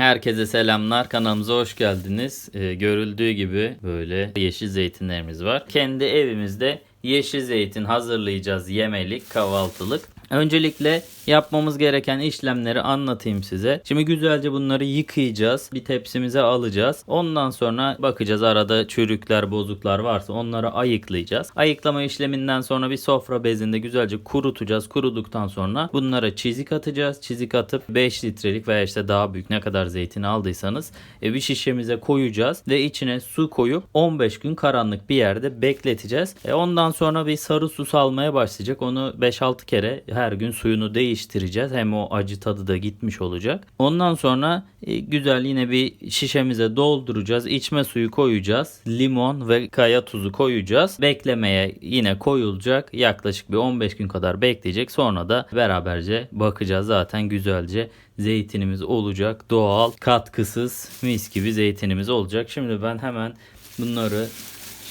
Herkese selamlar. Kanalımıza hoş geldiniz. Ee, görüldüğü gibi böyle yeşil zeytinlerimiz var. Kendi evimizde yeşil zeytin hazırlayacağız. Yemelik, kahvaltılık. Öncelikle yapmamız gereken işlemleri anlatayım size. Şimdi güzelce bunları yıkayacağız. Bir tepsimize alacağız. Ondan sonra bakacağız arada çürükler, bozuklar varsa onları ayıklayacağız. Ayıklama işleminden sonra bir sofra bezinde güzelce kurutacağız. Kuruduktan sonra bunlara çizik atacağız. Çizik atıp 5 litrelik veya işte daha büyük ne kadar zeytin aldıysanız e, bir şişemize koyacağız ve içine su koyup 15 gün karanlık bir yerde bekleteceğiz. E, ondan sonra bir sarı su salmaya başlayacak. Onu 5-6 kere her gün suyunu değiştireceğiz. Hem o acı tadı da gitmiş olacak. Ondan sonra e, güzel yine bir şişemize dolduracağız. İçme suyu koyacağız. Limon ve kaya tuzu koyacağız. Beklemeye yine koyulacak. Yaklaşık bir 15 gün kadar bekleyecek. Sonra da beraberce bakacağız. Zaten güzelce zeytinimiz olacak. Doğal, katkısız, mis gibi zeytinimiz olacak. Şimdi ben hemen bunları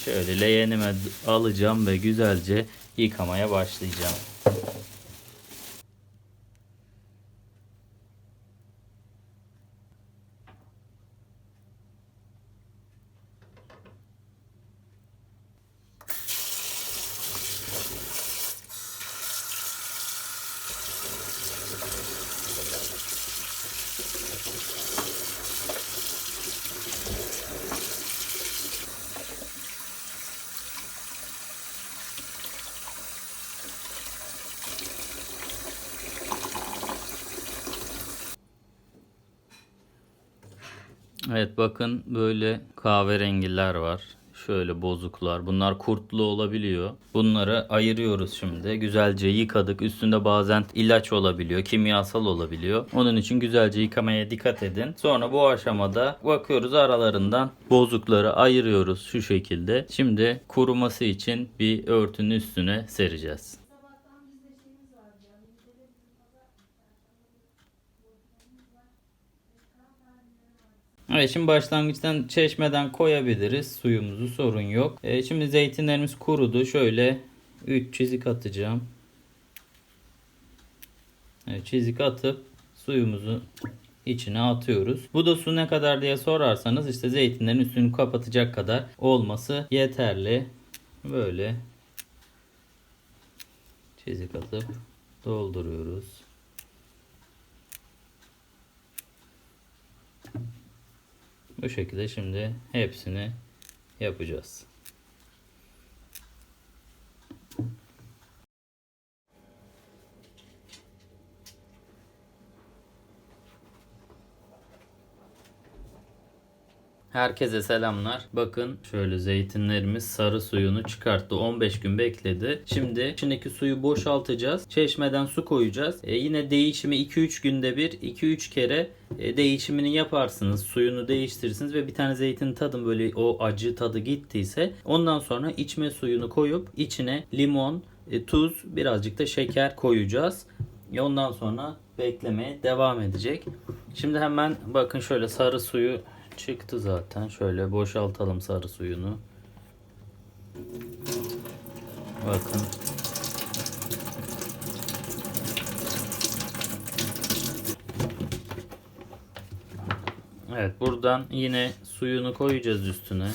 şöyle leğenime alacağım ve güzelce yıkamaya başlayacağım. Evet bakın böyle kahverengiler var. Şöyle bozuklar. Bunlar kurtlu olabiliyor. Bunları ayırıyoruz şimdi. Güzelce yıkadık. Üstünde bazen ilaç olabiliyor. Kimyasal olabiliyor. Onun için güzelce yıkamaya dikkat edin. Sonra bu aşamada bakıyoruz aralarından bozukları ayırıyoruz şu şekilde. Şimdi kuruması için bir örtünün üstüne sereceğiz. Evet şimdi başlangıçtan çeşmeden koyabiliriz suyumuzu sorun yok. Ee, şimdi zeytinlerimiz kurudu. Şöyle 3 çizik atacağım. Evet, çizik atıp suyumuzu içine atıyoruz. Bu da su ne kadar diye sorarsanız işte zeytinlerin üstünü kapatacak kadar olması yeterli. Böyle çizik atıp dolduruyoruz. Bu şekilde şimdi hepsini yapacağız. Herkese selamlar. Bakın şöyle zeytinlerimiz sarı suyunu çıkarttı. 15 gün bekledi. Şimdi içindeki suyu boşaltacağız. Çeşmeden su koyacağız. E, yine değişimi 2-3 günde bir 2-3 kere e, değişimini yaparsınız. Suyunu değiştirirsiniz ve bir tane zeytin tadın böyle o acı tadı gittiyse ondan sonra içme suyunu koyup içine limon, e, tuz, birazcık da şeker koyacağız. E, ondan sonra beklemeye devam edecek. Şimdi hemen bakın şöyle sarı suyu çıktı zaten. Şöyle boşaltalım sarı suyunu. Bakın. Evet buradan yine suyunu koyacağız üstüne.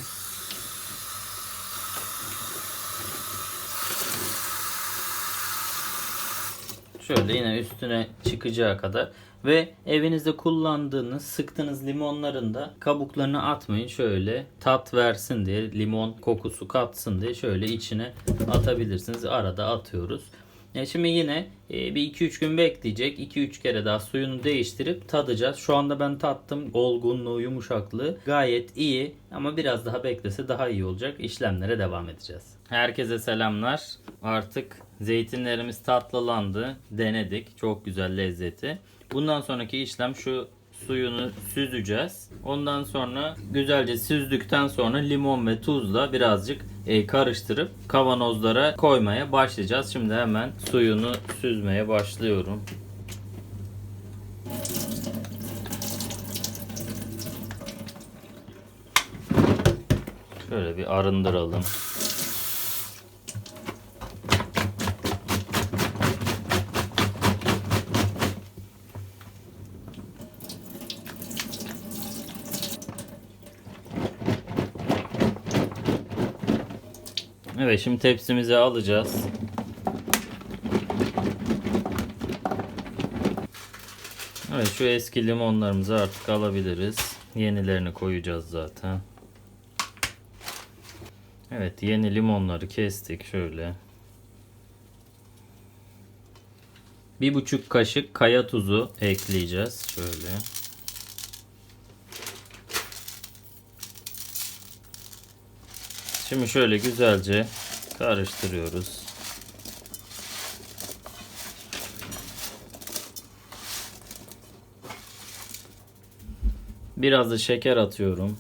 Şöyle yine üstüne çıkacağı kadar ve evinizde kullandığınız, sıktığınız limonların da kabuklarını atmayın. Şöyle tat versin diye, limon kokusu katsın diye şöyle içine atabilirsiniz. Arada atıyoruz. E şimdi yine e, bir 2-3 gün bekleyecek. 2-3 kere daha suyunu değiştirip tadacağız. Şu anda ben tattım. Olgunluğu, yumuşaklığı gayet iyi. Ama biraz daha beklese daha iyi olacak. İşlemlere devam edeceğiz. Herkese selamlar. Artık zeytinlerimiz tatlılandı. Denedik. Çok güzel lezzeti. Bundan sonraki işlem şu suyunu süzeceğiz. Ondan sonra güzelce süzdükten sonra limon ve tuzla birazcık e, karıştırıp kavanozlara koymaya başlayacağız. Şimdi hemen suyunu süzmeye başlıyorum. Şöyle bir arındıralım. Evet şimdi tepsimize alacağız. Evet şu eski limonlarımızı artık alabiliriz. Yenilerini koyacağız zaten. Evet yeni limonları kestik şöyle. Bir buçuk kaşık kaya tuzu ekleyeceğiz şöyle. Şimdi şöyle güzelce karıştırıyoruz. Biraz da şeker atıyorum.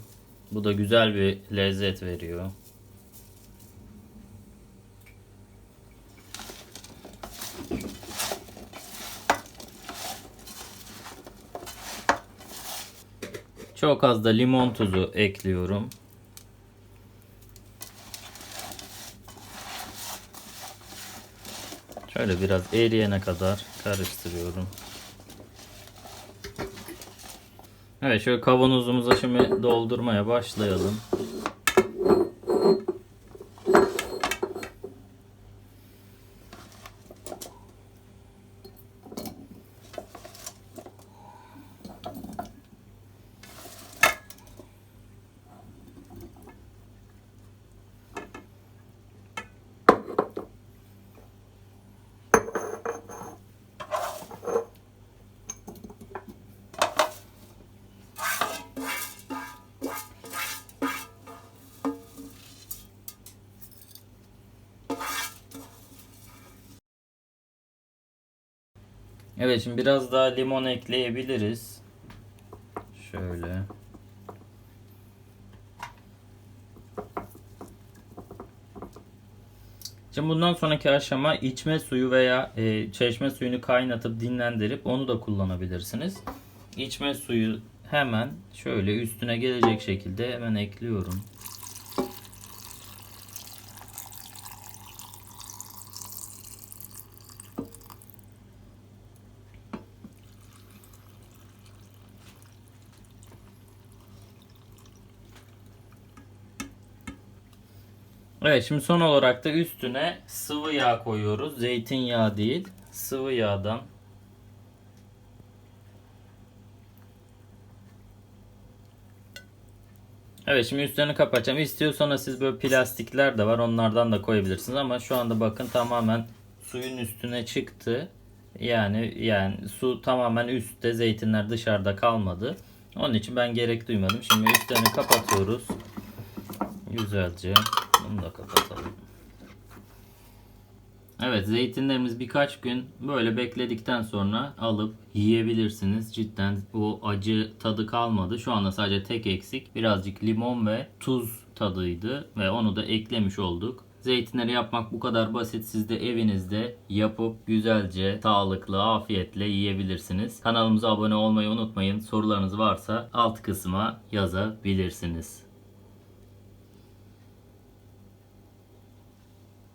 Bu da güzel bir lezzet veriyor. Çok az da limon tuzu ekliyorum. Şöyle biraz eriyene kadar karıştırıyorum. Evet şöyle kavanozumuza şimdi doldurmaya başlayalım. Evet şimdi biraz daha limon ekleyebiliriz. Şöyle. Şimdi bundan sonraki aşama içme suyu veya e, çeşme suyunu kaynatıp dinlendirip onu da kullanabilirsiniz. İçme suyu hemen şöyle üstüne gelecek şekilde hemen ekliyorum. Evet şimdi son olarak da üstüne sıvı yağ koyuyoruz. Zeytinyağı değil sıvı yağdan. Evet şimdi üstlerini kapatacağım. İstiyorsanız siz böyle plastikler de var. Onlardan da koyabilirsiniz ama şu anda bakın tamamen suyun üstüne çıktı. Yani yani su tamamen üstte, zeytinler dışarıda kalmadı. Onun için ben gerek duymadım. Şimdi üstlerini kapatıyoruz. Güzelce. Bunu da kapatalım. Evet zeytinlerimiz birkaç gün böyle bekledikten sonra alıp yiyebilirsiniz. Cidden o acı tadı kalmadı. Şu anda sadece tek eksik birazcık limon ve tuz tadıydı ve onu da eklemiş olduk. Zeytinleri yapmak bu kadar basit. Siz de evinizde yapıp güzelce, sağlıklı, afiyetle yiyebilirsiniz. Kanalımıza abone olmayı unutmayın. Sorularınız varsa alt kısma yazabilirsiniz.